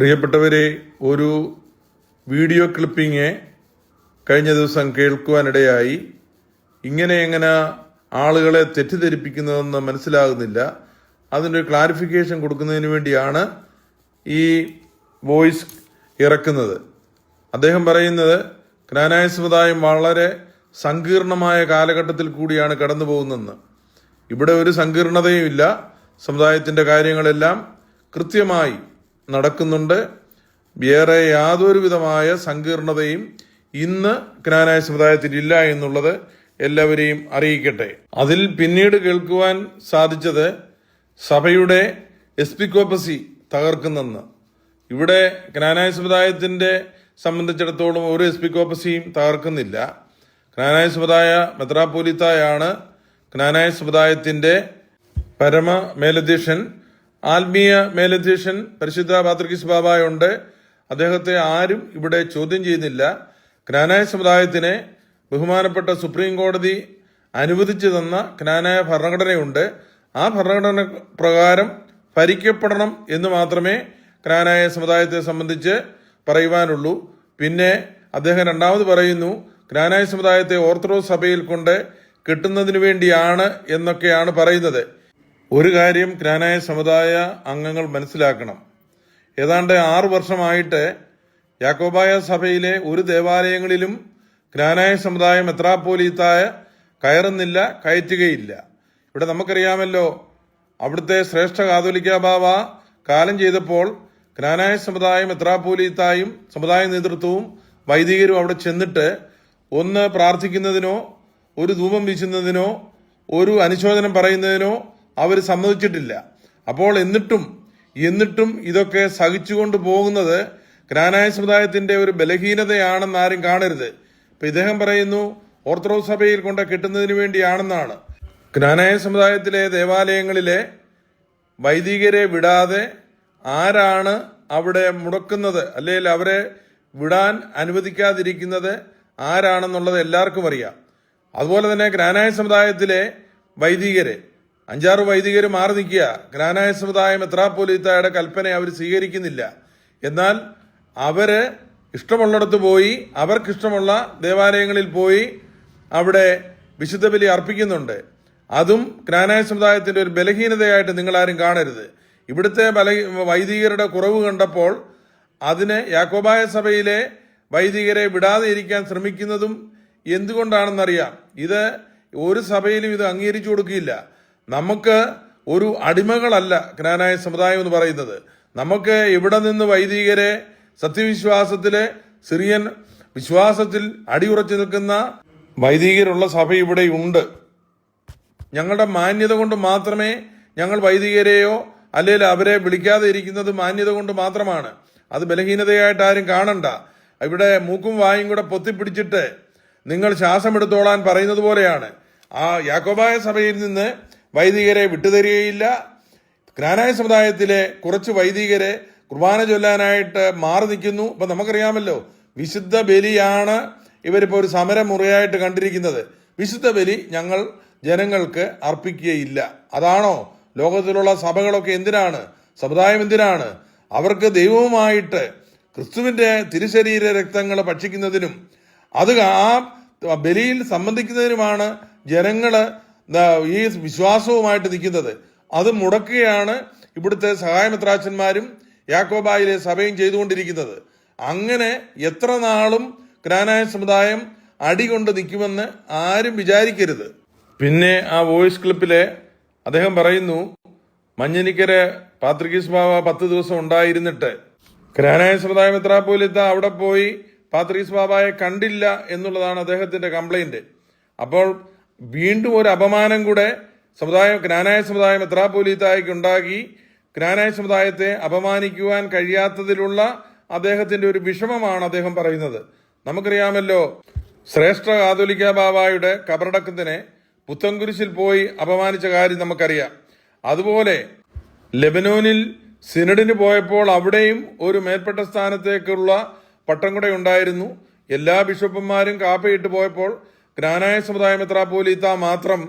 പ്രിയപ്പെട്ടവരെ ഒരു video clipping കഴിഞ്ഞ ദിവസം കേൾക്കുവാനിടയായി. ഇങ്ങനെ എങ്ങനെ ആളുകളെ തെറ്റിദ്ധരിപ്പിക്കുന്നതെന്ന് മനസ്സിലാകുന്നില്ല. അതിന്റെ ക്ലാരിഫിക്കേഷൻ കൊടുക്കുന്നതിന് വേണ്ടിയാണ് ഈ വോയിസ് ഇറക്കുന്നത്. അദ്ദേഹം പറയുന്നത് ജ്ഞാനായ സമുദായം വളരെ സങ്കീർണമായ കാലഘട്ടത്തിൽ കൂടിയാണ് കടന്നു പോകുന്നതെന്ന് ഇവിടെ ഒരു സങ്കീർണതയും ഇല്ല. സമുദായത്തിന്റെ കാര്യങ്ങളെല്ലാം കൃത്യമായി നടക്കുന്നുണ്ട്. വേറെ യാതൊരു വിധമായ സങ്കീർണതയും ഇന്ന് ക്നാനായ സമുദായത്തിൽ ഇല്ല എന്നുള്ളത് എല്ലാവരെയും അറിയിക്കട്ടെ. അതിൽ പിന്നീട് കേൾക്കുവാൻ സാധിച്ചത് സഭയുടെ എസ്പിക്കോപ്പസി തകർക്കുന്നെന്ന്. ഇവിടെ ക്നാനായ സമുദായത്തിന്റെ സംബന്ധിച്ചിടത്തോളം ഒരു എസ്പിക്കോപ്പസിയും തകർക്കുന്നില്ല. ക്നാനായ സമുദായ മെത്രാപ്പോലിത്തായാണ് ക്നാനായ സമുദായത്തിന്റെ പരമ മേലധ്യക്ഷൻ ആത്മീയ മേലധ്യക്ഷൻ പരിശുദ്ധ പാത്രികിസ് ബാബായുണ്ട്. അദ്ദേഹത്തെ ആരും ഇവിടെ ചോദ്യം ചെയ്യുന്നില്ല. ജ്ഞാനായ സമുദായത്തിനെ ബഹുമാനപ്പെട്ട സുപ്രീം കോടതി അനുവദിച്ചു തന്ന ജ്ഞാനായ ഭരണഘടനയുണ്ട്. ആ ഭരണഘടന പ്രകാരം ഭരിക്കപ്പെടണം എന്ന് മാത്രമേ ജ്ഞാനായ സമുദായത്തെ സംബന്ധിച്ച് പറയുവാനുള്ളൂ. പിന്നെ അദ്ദേഹം രണ്ടാമത് പറയുന്നു ജ്ഞാനായ സമുദായത്തെ ഓർത്തഡോക്സ് സഭയിൽ കൊണ്ട് കിട്ടുന്നതിന് വേണ്ടിയാണ് എന്നൊക്കെയാണ് പറയുന്നത്. ഒരു കാര്യം ജ്ഞാനായ സമുദായ അംഗങ്ങൾ മനസ്സിലാക്കണം. ഏതാണ്ട് ആറു വർഷമായിട്ട് യാക്കോബായ സഭയിലെ ഒരു ദേവാലയങ്ങളിലും ജ്ഞാനായ സമുദായം മെത്രാപ്പോലീത്തായ കയറുന്നില്ല കയറ്റുകയില്ല. ഇവിടെ നമുക്കറിയാമല്ലോ അവിടുത്തെ ശ്രേഷ്ഠ കാതോലിക്ക ബാബ കാലം ചെയ്തപ്പോൾ ജ്ഞാനായ സമുദായം മെത്രാപ്പോലീത്തായും സമുദായ നേതൃത്വവും വൈദികരും അവിടെ ചെന്നിട്ട് ഒന്ന് പ്രാർത്ഥിക്കുന്നതിനോ ഒരു ധൂപം വീശുന്നതിനോ ഒരു അനുശോചനം പറയുന്നതിനോ അവർ സമ്മതിച്ചിട്ടില്ല. അപ്പോൾ എന്നിട്ടും എന്നിട്ടും ഇതൊക്കെ സഹിച്ചുകൊണ്ട് പോകുന്നത് ഗ്രാനായ സമുദായത്തിന്റെ ഒരു ബലഹീനതയാണെന്ന് ആരും കാണരുത്. ഇപ്പൊ ഇദ്ദേഹം പറയുന്നു ഓർത്തഡോക്സ് സഭയിൽ കൊണ്ട് കിട്ടുന്നതിന് വേണ്ടിയാണെന്നാണ്. ഗ്രാനായ സമുദായത്തിലെ ദേവാലയങ്ങളിലെ വൈദികരെ വിടാതെ ആരാണ് അവിടെ മുടക്കുന്നത്? അല്ലെങ്കിൽ അവരെ വിടാൻ അനുവദിക്കാതിരിക്കുന്നത് ആരാണെന്നുള്ളത് എല്ലാവർക്കും അറിയാം. അതുപോലെ തന്നെ ഗ്രാനായ സമുദായത്തിലെ വൈദികരെ അഞ്ചാറ് വൈദികർ മാറി നിൽക്കുക. ഗ്രാനായ സമുദായം എത്രാപ്പോലീത്തയുടെ കൽപ്പന അവർ സ്വീകരിക്കുന്നില്ല. എന്നാൽ അവർ ഇഷ്ടമുള്ളിടത്ത് പോയി അവർക്കിഷ്ടമുള്ള ദേവാലയങ്ങളിൽ പോയി അവിടെ വിശുദ്ധ ബലി അർപ്പിക്കുന്നുണ്ട്. അതും ഗ്രാനായ സമുദായത്തിന്റെ ഒരു ബലഹീനതയായിട്ട് നിങ്ങൾ ആരും കാണരുത്. ഇവിടുത്തെ ബല വൈദികരുടെ കുറവ് കണ്ടപ്പോൾ അതിന് യാക്കോബായ സഭയിലെ വൈദികരെ വിടാതെ ഇരിക്കാൻ ശ്രമിക്കുന്നതും എന്തുകൊണ്ടാണെന്നറിയാം. ഇത് ഒരു സഭയിലും ഇത് അംഗീകരിച്ചു കൊടുക്കില്ല. നമുക്ക് ഒരു അടിമകളല്ല ജ്ഞാനായ സമുദായം എന്ന് പറയുന്നത്. നമുക്ക് ഇവിടെ നിന്ന് വൈദികരെ സത്യവിശ്വാസത്തിലെ സിറിയൻ വിശ്വാസത്തിൽ അടിയുറച്ചു നിൽക്കുന്ന വൈദികരുള്ള സഭ ഇവിടെയുണ്ട് ഞങ്ങളുടെ മാന്യത കൊണ്ട് മാത്രമേ ഞങ്ങൾ വൈദികരെയോ അല്ലെങ്കിൽ അവരെ വിളിക്കാതെ ഇരിക്കുന്നത് മാന്യത കൊണ്ട് മാത്രമാണ്. അത് ബലഹീനതയായിട്ട് ആരും കാണണ്ട. ഇവിടെ മൂക്കും വായും കൂടെ പൊത്തിപ്പിടിച്ചിട്ട് നിങ്ങൾ ശ്വാസം എടുത്തോളാൻ പറയുന്നത് പോലെയാണ്. ആ യാക്കോബായ സഭയിൽ നിന്ന് വൈദികരെ വിട്ടുതരികയില്ല. ജ്ഞാനായ സമുദായത്തിലെ കുറച്ച് വൈദികരെ കുർബാന ചൊല്ലാനായിട്ട് മാറി നിൽക്കുന്നു. അപ്പൊ നമുക്കറിയാമല്ലോ വിശുദ്ധ ബലിയാണ് ഇവരിപ്പോ ഒരു സമരമുറയായിട്ട് കണ്ടിരിക്കുന്നത്. വിശുദ്ധ ബലി ഞങ്ങൾ ജനങ്ങൾക്ക് അർപ്പിക്കുകയില്ല. അതാണോ? ലോകത്തിലുള്ള സഭകളൊക്കെ എന്തിനാണ്? സമുദായം എന്തിനാണ്? അവർക്ക് ദൈവവുമായിട്ട് ക്രിസ്തുവിന്റെ തിരുശരീര രക്തങ്ങൾ ഭക്ഷിക്കുന്നതിനും അത് ആ ബലിയിൽ സംബന്ധിക്കുന്നതിനുമാണ് ജനങ്ങൾ ഈ വിശ്വാസവുമായിട്ട് നിൽക്കുന്നത്. അത് മുടക്കുകയാണ് ഇവിടുത്തെ സഹായമിത്രാച്ചന്മാരും യാക്കോബായിലെ സഭയും ചെയ്തുകൊണ്ടിരിക്കുന്നത്. അങ്ങനെ എത്ര നാളും ജ്ഞാനായ സമുദായം അടികൊണ്ട് നിൽക്കുമെന്ന് ആരും വിചാരിക്കരുത്. പിന്നെ ആ വോയിസ് ക്ലിപ്പിലെ അദ്ദേഹം പറയുന്നു മഞ്ഞനിക്കര പാത്രികീസ് ബാബ പത്ത് ദിവസം ഉണ്ടായിരുന്നിട്ട് ക്രാനായ സമുദായം എത്രാപ്പോലിത്ത അവിടെ പോയി പാത്രീസ് ബാബായെ കണ്ടില്ല എന്നുള്ളതാണ് അദ്ദേഹത്തിന്റെ കംപ്ലൈന്റ്. അപ്പോൾ വീണ്ടും ഒരു അപമാനം കൂടെ സമുദായം ജ്ഞാനായ സമുദായം എത്രാപ്പോലീത്തായിക്ക് ഉണ്ടാക്കി. ജ്ഞാനായ സമുദായത്തെ അപമാനിക്കുവാൻ കഴിയാത്തതിലുള്ള അദ്ദേഹത്തിന്റെ ഒരു വിഷമമാണ് അദ്ദേഹം പറയുന്നത്. നമുക്കറിയാമല്ലോ ശ്രേഷ്ഠ കാതോലിക്ക ബാബായുടെ കബറടക്കത്തിനെ പുത്തൻകുരിശിൽ പോയി അപമാനിച്ച കാര്യം നമുക്കറിയാം. അതുപോലെ ലെബനോനിൽ സിനഡിന് പോയപ്പോൾ അവിടെയും ഒരു മേൽപ്പെട്ട സ്ഥാനത്തേക്കുള്ള പട്ടം കൂടെ ഉണ്ടായിരുന്നു. എല്ലാ ബിഷപ്പുമാരും കാപ്പയിട്ട് പോയപ്പോൾ ജ്ഞാനായ സമുദായ മെത്രാപ്പോലീത്ത മാത്രം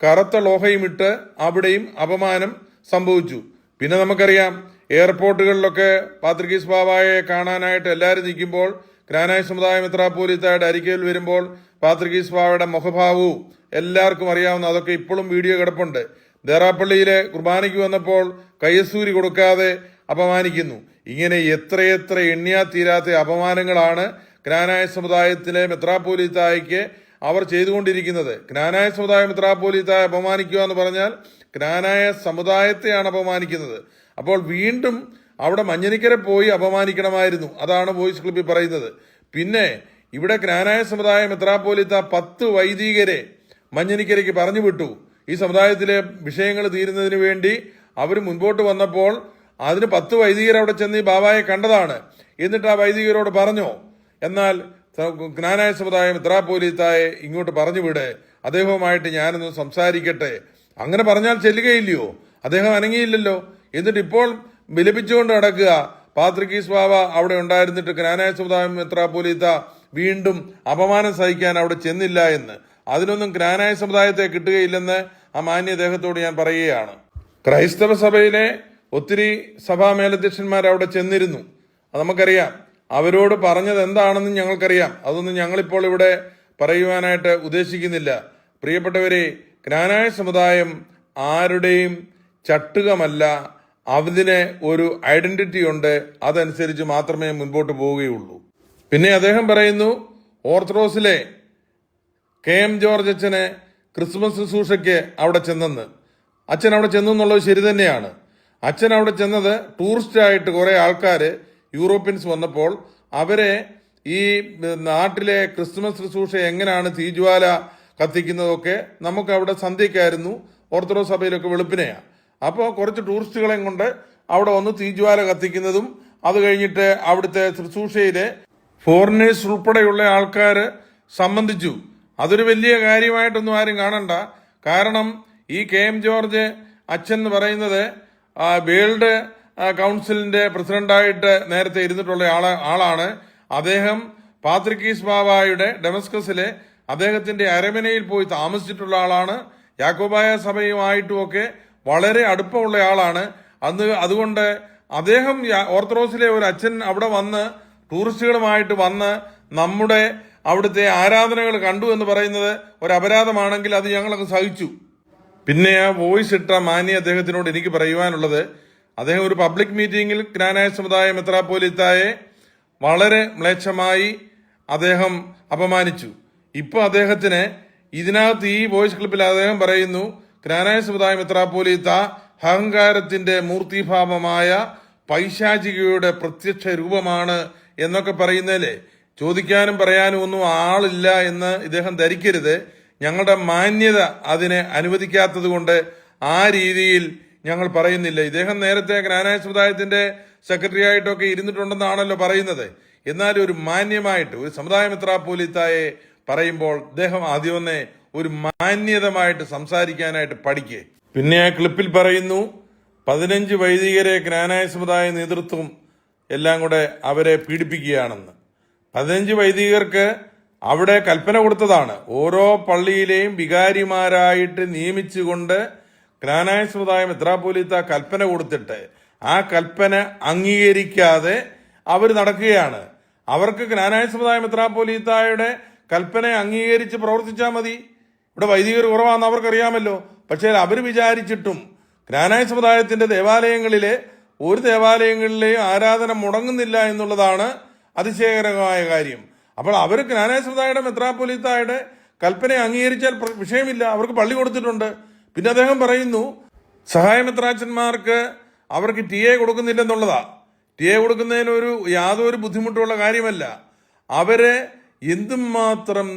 കറുത്ത ലോഹയും ഇട്ട് അവിടെയും അപമാനം സംഭവിച്ചു. പിന്നെ നമുക്കറിയാം എയർപോർട്ടുകളിലൊക്കെ പാത്രികീസ് ബാബായെ കാണാനായിട്ട് എല്ലാവരും നിൽക്കുമ്പോൾ ഗ്രാനായ സമുദായ മെത്രാപ്പോലീത്തയുടെ അരികയിൽ വരുമ്പോൾ പാത്രികീസ് ബാബയുടെ മുഖഭാവവും എല്ലാവർക്കും അറിയാവുന്ന അതൊക്കെ ഇപ്പോഴും വീഡിയോ കിടപ്പുണ്ട്. ദേറാപ്പള്ളിയിലെ കുർബാനയ്ക്ക് വന്നപ്പോൾ കയ്യസൂരി കൊടുക്കാതെ അപമാനിക്കുന്നു. ഇങ്ങനെ എത്രയെത്ര എണ്ണിയാ തീരാത്ത അപമാനങ്ങളാണ് ജ്ഞാനായ സമുദായത്തിലെ മെത്രാപ്പോലിത്തായ്ക്ക് അവർ ചെയ്തുകൊണ്ടിരിക്കുന്നത്. ജ്ഞാനായ സമുദായ മെത്രാപ്പോലിത്തായ അപമാനിക്കുക എന്ന് പറഞ്ഞാൽ ജ്ഞാനായ സമുദായത്തെയാണ് അപമാനിക്കുന്നത്. അപ്പോൾ വീണ്ടും അവിടെ മഞ്ഞനിക്കരെ പോയി അപമാനിക്കണമായിരുന്നു. അതാണ് വോയിസ് ക്ലിപ്പിൽ പറയുന്നത്. പിന്നെ ഇവിടെ ജ്ഞാനായ സമുദായ മെത്രാപ്പോലിത്ത പത്ത് വൈദികരെ മഞ്ഞനിക്കരയ്ക്ക് പറഞ്ഞു വിട്ടു ഈ സമുദായത്തിലെ വിഷയങ്ങൾ തീരുന്നതിന് വേണ്ടി അവർ മുൻപോട്ട് വന്നപ്പോൾ അതിന് പത്ത് വൈദികർ അവിടെ ചെന്ന് ഈ ബാബായെ കണ്ടതാണ്. എന്നിട്ട് ആ വൈദികരോട് പറഞ്ഞോ എന്നാൽ ജ്ഞാനായ സമുദായം ഇത്രാപോലീത്തായെ ഇങ്ങോട്ട് പറഞ്ഞു വിട്. അദ്ദേഹവുമായിട്ട് ഞാനൊന്ന് സംസാരിക്കട്ടെ. അങ്ങനെ പറഞ്ഞാൽ ചെല്ലുകയില്ലയോ? അദ്ദേഹം അനങ്ങിയില്ലല്ലോ. എന്നിട്ട് ഇപ്പോൾ വിലപിച്ചുകൊണ്ട് നടക്കുക. പാത്രികീസ് ബാബ അവിടെ ഉണ്ടായിരുന്നിട്ട് ജ്ഞാനായ സമുദായം മെത്രാപോലീത്ത വീണ്ടും അപമാനം സഹിക്കാൻ അവിടെ ചെന്നില്ല എന്ന്. അതിനൊന്നും ജ്ഞാനായ സമുദായത്തെ കിട്ടുകയില്ലെന്ന് ആ മാന്യ ദേഹത്തോട് ഞാൻ പറയുകയാണ്. ക്രൈസ്തവ സഭയിലെ ഒത്തിരി സഭാ മേലധ്യക്ഷന്മാർ അവിടെ ചെന്നിരുന്നു. അത് നമുക്കറിയാം. അവരോട് പറഞ്ഞത് എന്താണെന്ന് ഞങ്ങൾക്കറിയാം. അതൊന്നും ഞങ്ങളിപ്പോൾ ഇവിടെ പറയുവാനായിട്ട് ഉദ്ദേശിക്കുന്നില്ല. പ്രിയപ്പെട്ടവരെ ജ്ഞാനായ സമുദായം ആരുടെയും ചട്ടുകമല്ല. അതിന് ഒരു ഐഡന്റിറ്റി ഉണ്ട്. അതനുസരിച്ച് മാത്രമേ മുൻപോട്ട് പോവുകയുള്ളൂ. പിന്നെ അദ്ദേഹം പറയുന്നു ഓർത്തഡോക്സിലെ കെ എം ജോർജ് അച്ഛന് ക്രിസ്മസ് ശുശ്രൂഷയ്ക്ക് അവിടെ ചെന്നെന്ന്. അച്ഛൻ അവിടെ ചെന്നു എന്നുള്ളത് ശരി തന്നെയാണ്. അച്ഛൻ അവിടെ ചെന്നത് ടൂറിസ്റ്റായിട്ട് കുറെ ആൾക്കാർ യൂറോപ്യൻസ് വന്നപ്പോൾ അവരെ ഈ നാട്ടിലെ ക്രിസ്മസ് ശുശ്രൂഷ എങ്ങനെയാണ് തീജ്വാല കത്തിക്കുന്നതൊക്കെ നമുക്ക് അവിടെ സന്ധ്യക്കായിരുന്നു ഓർത്തഡോക്സ് സഭയിലൊക്കെ വെളുപ്പിനെയാണ് അപ്പോൾ കുറച്ച് ടൂറിസ്റ്റുകളെയും കൊണ്ട് അവിടെ വന്ന് തീജ്വാല കത്തിക്കുന്നതും അത് കഴിഞ്ഞിട്ട് അവിടുത്തെ ശുശ്രൂഷയിലെ ഫോറിനേഴ്സ് ഉൾപ്പെടെയുള്ള ആൾക്കാർ സംബന്ധിച്ചു. അതൊരു വലിയ കാര്യമായിട്ടൊന്നും ആരും കാണണ്ട. കാരണം ഈ കെ എം ജോർജ് അച്ഛൻ എന്ന് പറയുന്നത് വേൾഡ് കൗൺസിലിന്റെ പ്രസിഡന്റായിട്ട് നേരത്തെ ഇരുന്നിട്ടുള്ള ആൾ ആളാണ്. അദ്ദേഹം പാത്രിക്കീസ് ബാബായുടെ ഡെമസ്കസിലെ അദ്ദേഹത്തിന്റെ അരമനയിൽ പോയി താമസിച്ചിട്ടുള്ള ആളാണ്. യാക്കോബായ സഭയുമായിട്ടുമൊക്കെ വളരെ അടുപ്പമുള്ള ആളാണ്. അന്ന് അതുകൊണ്ട് അദ്ദേഹം ഓർത്തഡോക്സിലെ ഒരു അച്ഛൻ അവിടെ വന്ന് ടൂറിസ്റ്റുകളുമായിട്ട് വന്ന് നമ്മുടെ അവിടുത്തെ ആരാധനകൾ കണ്ടു എന്ന് പറയുന്നത് ഒരു അപരാധമാണെങ്കിൽ അത് ഞങ്ങളങ്ങ് സഹിച്ചു. പിന്നെ ആ വോയിസ് ഇട്ട മാന്യ അദ്ദേഹത്തിനോട് എനിക്ക് പറയുവാനുള്ളത് അദ്ദേഹം ഒരു പബ്ലിക് മീറ്റിംഗിൽ ജ്ഞാനായ സമുദായ മെത്രാപ്പോലിത്തായെ വളരെ മ്ലേച്ഛമായി അദ്ദേഹം അപമാനിച്ചു. ഇപ്പൊ അദ്ദേഹത്തിന് ഇതിനകത്ത് ഈ വോയിസ് ക്ലിപ്പിൽ അദ്ദേഹം പറയുന്നു ജ്ഞാനായ സമുദായ മെത്രാപ്പോലിത്ത അഹങ്കാരത്തിന്റെ മൂർത്തിഭാവമായ പൈശാചികയുടെ പ്രത്യക്ഷ രൂപമാണ് എന്നൊക്കെ പറയുന്നതിലെ ചോദിക്കാനും പറയാനും ഒന്നും ആളില്ല എന്ന് ഇദ്ദേഹം ധരിക്കരുത്. ഞങ്ങളുടെ മാന്യത അതിനെ അനുവദിക്കാത്തത് കൊണ്ട് ആ രീതിയിൽ ഞങ്ങൾ പറയുന്നില്ല. ഇദ്ദേഹം നേരത്തെ ഗ്രാനായ സമുദായത്തിന്റെ സെക്രട്ടറി ആയിട്ടൊക്കെ ഇരുന്നിട്ടുണ്ടെന്നാണല്ലോ പറയുന്നത്. എന്നാൽ ഒരു മാന്യമായിട്ട് ഒരു സമുദായ മെത്രാപ്പോലിത്തായെ പറയുമ്പോൾ ഇദ്ദേഹം ആദ്യം ഒരു മാന്യതമായിട്ട് സംസാരിക്കാനായിട്ട് പഠിക്കേ. പിന്നെ ആ ക്ലിപ്പിൽ പറയുന്നു പതിനഞ്ച് വൈദികരെ ജ്ഞാനായ സമുദായ നേതൃത്വം എല്ലാം കൂടെ അവരെ പീഡിപ്പിക്കുകയാണെന്ന്. പതിനഞ്ച് വൈദികർക്ക് അവിടെ കൽപ്പന കൊടുത്തതാണ്. ഓരോ പള്ളിയിലെയും വികാരിമാരായിട്ട് നിയമിച്ചുകൊണ്ട് ജ്ഞാനായ സമുദായം മെത്രാപ്പോലിത്ത കൽപ്പന കൊടുത്തിട്ട് ആ കൽപ്പന അംഗീകരിക്കാതെ അവർ നടക്കുകയാണ്. അവർക്ക് ജ്ഞാനായ സമുദായം മെത്രാപ്പോലിത്തായുടെ കൽപ്പന അംഗീകരിച്ച് പ്രവർത്തിച്ചാൽ മതി. ഇവിടെ വൈദികർ കുറവാണെന്ന് അവർക്കറിയാമല്ലോ. പക്ഷേ അവർ വിചാരിച്ചിട്ടും ജ്ഞാനായ സമുദായത്തിന്റെ ദേവാലയങ്ങളിലെ ഒരു ദേവാലയങ്ങളിലെയും ആരാധന മുടങ്ങുന്നില്ല എന്നുള്ളതാണ് അതിശയകരമായ കാര്യം. അപ്പോൾ അവർ ജ്ഞാനായ സമുദായയുടെ മെത്രാപ്പൊലിത്തായുടെ കൽപ്പന അംഗീകരിച്ചാൽ വിഷയമില്ല. അവർക്ക് പള്ളി കൊടുത്തിട്ടുണ്ട്. പിന്നെ അദ്ദേഹം പറയുന്നു സഹായമിത്രാച്ചന്മാർക്ക് അവർക്ക് ടി എ കൊടുക്കുന്നില്ലെന്നുള്ളതാ. ടി എ കൊടുക്കുന്നതിന് ഒരു യാതൊരു ബുദ്ധിമുട്ടുള്ള കാര്യമല്ല. അവരെ എന്തുമാത്രം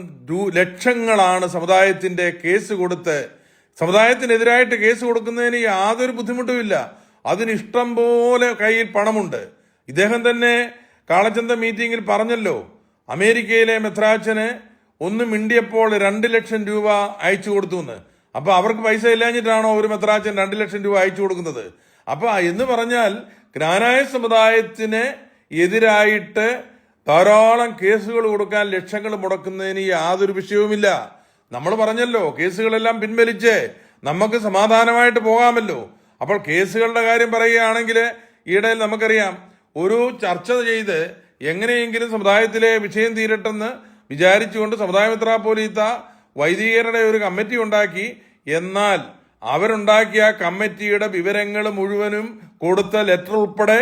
ലക്ഷങ്ങളാണ് സമുദായത്തിന്റെ കേസ് കൊടുത്ത് സമുദായത്തിനെതിരായിട്ട് കേസ് കൊടുക്കുന്നതിന് യാതൊരു ബുദ്ധിമുട്ടുമില്ല. അതിന് ഇഷ്ടം പോലെ കയ്യിൽ പണമുണ്ട്. ഇദ്ദേഹം തന്നെ കാളച്ചന്ത മീറ്റിംഗിൽ പറഞ്ഞല്ലോ അമേരിക്കയിലെ മെത്രാച്ചന് ഒന്ന് മിണ്ടിയപ്പോൾ രണ്ട് ലക്ഷം രൂപ അയച്ചു കൊടുത്തു എന്ന് അപ്പൊ അവർക്ക് പൈസ ഇല്ലാഞ്ഞിട്ടാണോ ഒരു മെത്രാച്ചൻ രണ്ട് ലക്ഷം രൂപ അയച്ചു കൊടുക്കുന്നത്? അപ്പൊ എന്ന് പറഞ്ഞാൽ ജ്ഞാനായ സമുദായത്തിന് എതിരായിട്ട് ധാരാളം കേസുകൾ കൊടുക്കാൻ ലക്ഷങ്ങൾ മുടക്കുന്നതിന് യാതൊരു വിഷയവുമില്ല. നമ്മൾ പറഞ്ഞല്ലോ കേസുകളെല്ലാം പിൻവലിച്ച് നമുക്ക് സമാധാനമായിട്ട് പോകാമല്ലോ. അപ്പോൾ കേസുകളുടെ കാര്യം പറയുകയാണെങ്കിൽ ഈയിടയിൽ നമുക്കറിയാം ഒരു ചർച്ച ചെയ്ത് എങ്ങനെയെങ്കിലും സമുദായത്തിലെ വിഷയം തീരട്ടെന്ന് വിചാരിച്ചുകൊണ്ട് സമുദായ മെത്രാപ്പോലീത്ത വൈദികരുടെ ഒരു കമ്മിറ്റി ഉണ്ടാക്കി. എന്നാൽ അവരുണ്ടാക്കിയ കമ്മിറ്റിയുടെ വിവരങ്ങൾ മുഴുവനും കൊടുത്ത ലെറ്റർ ഉൾപ്പെടെ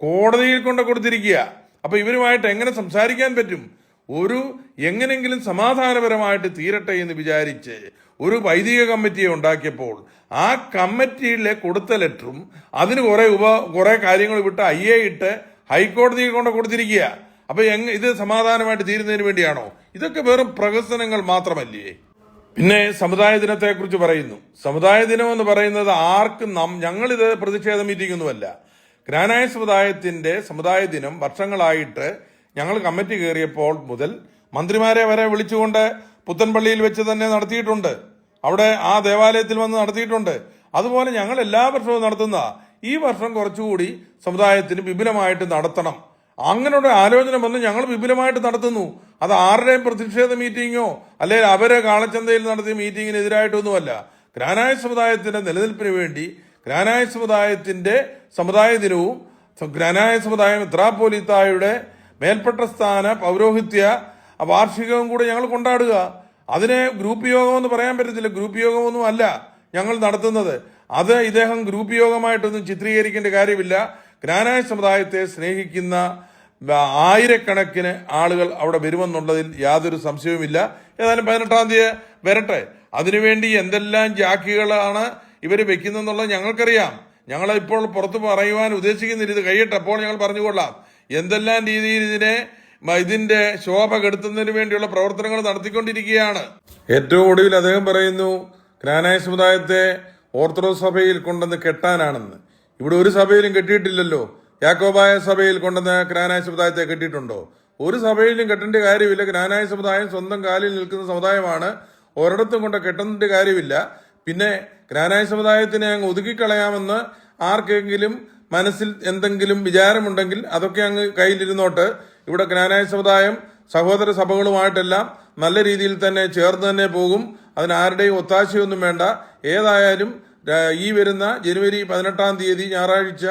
കോടതിയിൽ കൊണ്ട് കൊടുത്തിരിക്കുക. അപ്പൊ ഇവരുമായിട്ട് എങ്ങനെ സംസാരിക്കാൻ പറ്റും? ഒരു എങ്ങനെങ്കിലും സമാധാനപരമായിട്ട് തീരട്ടെ എന്ന് വിചാരിച്ച് ഒരു വൈദിക കമ്മിറ്റിയെ ഉണ്ടാക്കിയപ്പോൾ ആ കമ്മിറ്റിയിലെ കൊടുത്ത ലെറ്ററും അതിന് കുറെ ഉപ കുറെ കാര്യങ്ങൾ വിട്ട് ഐ എ ഇട്ട് ഹൈക്കോടതിയിൽ കൊണ്ട് കൊടുത്തിരിക്കുക. അപ്പൊ എങ് ഇത് സമാധാനമായിട്ട് തീരുന്നതിന് വേണ്ടിയാണോ? ഇതൊക്കെ വെറും പ്രഹസനങ്ങൾ മാത്രമല്ലേ? പിന്നെ സമുദായ ദിനത്തെ കുറിച്ച് പറയുന്നു. സമുദായ ദിനം എന്ന് പറയുന്നത് ആർക്കും നാം ഞങ്ങളിത് പ്രതിഷേധം ഇരിക്കുന്നുവല്ല ഗ്രാനായ സമുദായത്തിന്റെ സമുദായ ദിനം വർഷങ്ങളായിട്ട് ഞങ്ങൾ കമ്മിറ്റി കയറിയപ്പോൾ മുതൽ മന്ത്രിമാരെ വരെ വിളിച്ചുകൊണ്ട് പുത്തൻപള്ളിയിൽ വെച്ച് തന്നെ നടത്തിയിട്ടുണ്ട്. അവിടെ ആ ദേവാലയത്തിൽ വന്ന് നടത്തിയിട്ടുണ്ട്. അതുപോലെ ഞങ്ങൾ എല്ലാ വർഷവും നടത്തുന്ന ഈ വർഷം കുറച്ചുകൂടി സമുദായത്തിന് വിപുലമായിട്ട് നടത്തണം. അങ്ങനെ ഒരു ആലോചന വന്ന് ഞങ്ങൾ വിപുലമായിട്ട് നടത്തുന്നു. അത് ആരുടെയും പ്രതിഷേധ മീറ്റിങ്ങോ അല്ലെങ്കിൽ അവരെ കാളച്ചന്തയിൽ നടത്തിയ മീറ്റിങ്ങിനെതിരായിട്ടൊന്നുമല്ല. ഗ്രാനായ സമുദായത്തിന്റെ നിലനിൽപ്പിന് വേണ്ടി ഗ്രാനായ സമുദായത്തിന്റെ സമുദായ ദിനവും ഗ്രാനായ സമുദായം ഇത്രാപോലിത്തായുടെ മേൽപ്പെട്ട സ്ഥാന പൗരോഹിത്യ വാർഷികവും കൂടെ ഞങ്ങൾ കൊണ്ടാടുക. അതിനെ ഗ്രൂപ്പ് യോഗം എന്ന് പറയാൻ പറ്റത്തില്ല. ഗ്രൂപ്പ് യോഗമൊന്നും അല്ല ഞങ്ങൾ നടത്തുന്നത്. അത് ഇദ്ദേഹം ഗ്രൂപ്പ് യോഗമായിട്ടൊന്നും ചിത്രീകരിക്കേണ്ട കാര്യമില്ല. ഗ്രാനായ സമുദായത്തെ സ്നേഹിക്കുന്ന ആയിരക്കണക്കിന് ആളുകൾ അവിടെ വരുമെന്നുള്ളതിൽ യാതൊരു സംശയവുമില്ല. ഏതായാലും പതിനെട്ടാം തീയതി വരട്ടെ. അതിനുവേണ്ടി എന്തെല്ലാം ജാക്കികളാണ് ഇവർ വെക്കുന്നതെന്നുള്ളത് ഞങ്ങൾക്കറിയാം. ഞങ്ങൾ ഇപ്പോൾ പുറത്ത് പറയുവാൻ ഉദ്ദേശിക്കുന്നില്ല. ഇത് കഴിയട്ടെ. അപ്പോൾ ഞങ്ങൾ പറഞ്ഞുകൊള്ളാം. എന്തെല്ലാം രീതിയിൽ ഇതിനെ ഇതിന്റെ ശോഭ കെടുത്തുന്നതിന് വേണ്ടിയുള്ള പ്രവർത്തനങ്ങൾ നടത്തിക്കൊണ്ടിരിക്കുകയാണ്. ഏറ്റവും ഒടുവിൽ അദ്ദേഹം പറയുന്നു ഗ്രാനായ സമുദായത്തെ ഓർത്തഡോക്സ് സഭയിൽ കൊണ്ടുവന്ന് കെട്ടാനാണെന്ന്. ഇവിടെ ഒരു സഭയിലും കെട്ടിയിട്ടില്ലല്ലോ. യാക്കോബായ സഭയിൽ കൊണ്ടുവന്ന് ഗ്രാനായ സമുദായത്തെ കെട്ടിയിട്ടുണ്ടോ? ഒരു സഭയിലും കെട്ടേണ്ട കാര്യമില്ല. ഗ്രാനായ സമുദായം സ്വന്തം കാലിൽ നിൽക്കുന്ന സമുദായമാണ്. ഒരിടത്തും കൊണ്ട് കെട്ടേണ്ട കാര്യമില്ല. പിന്നെ ഗ്രാനായ സമുദായത്തിനെ അങ്ങ് ഒതുക്കിക്കളയാമെന്ന് ആർക്കെങ്കിലും മനസ്സിൽ എന്തെങ്കിലും വിചാരമുണ്ടെങ്കിൽ അതൊക്കെ അങ്ങ് കയ്യിലിരുന്നോട്ട് ഇവിടെ ഗ്രാനായ സമുദായം സഹോദര സഭകളുമായിട്ടെല്ലാം നല്ല രീതിയിൽ തന്നെ ചേർന്ന് തന്നെ പോകും. അതിനാരുടെയും ഒത്താശയൊന്നും വേണ്ട. ഏതായാലും ഈ വരുന്ന ജനുവരി പതിനെട്ടാം തീയതി ഞായറാഴ്ച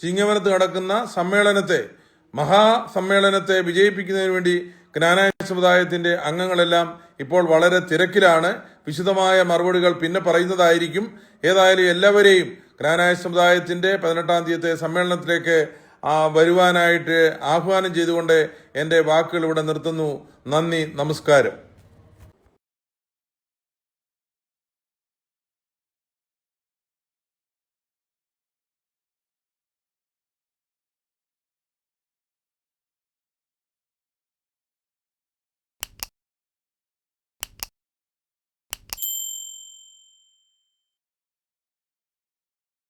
ചിങ്ങവനത്ത് നടക്കുന്ന സമ്മേളനത്തെ മഹാസമ്മേളനത്തെ വിജയിപ്പിക്കുന്നതിന് വേണ്ടി ജ്ഞാനായ സമുദായത്തിന്റെ അംഗങ്ങളെല്ലാം ഇപ്പോൾ വളരെ തിരക്കിലാണ്. വിശദമായ മറുപടികൾ പിന്നെ പറയുന്നതായിരിക്കും. ഏതായാലും എല്ലാവരെയും ജ്ഞാനായ സമുദായത്തിന്റെ പതിനെട്ടാം തീയതി സമ്മേളനത്തിലേക്ക് വരുവാനായിട്ട് ആഹ്വാനം ചെയ്തുകൊണ്ട് എന്റെ വാക്കുകൾ ഇവിടെ നിർത്തുന്നു. നന്ദി നമസ്കാരം.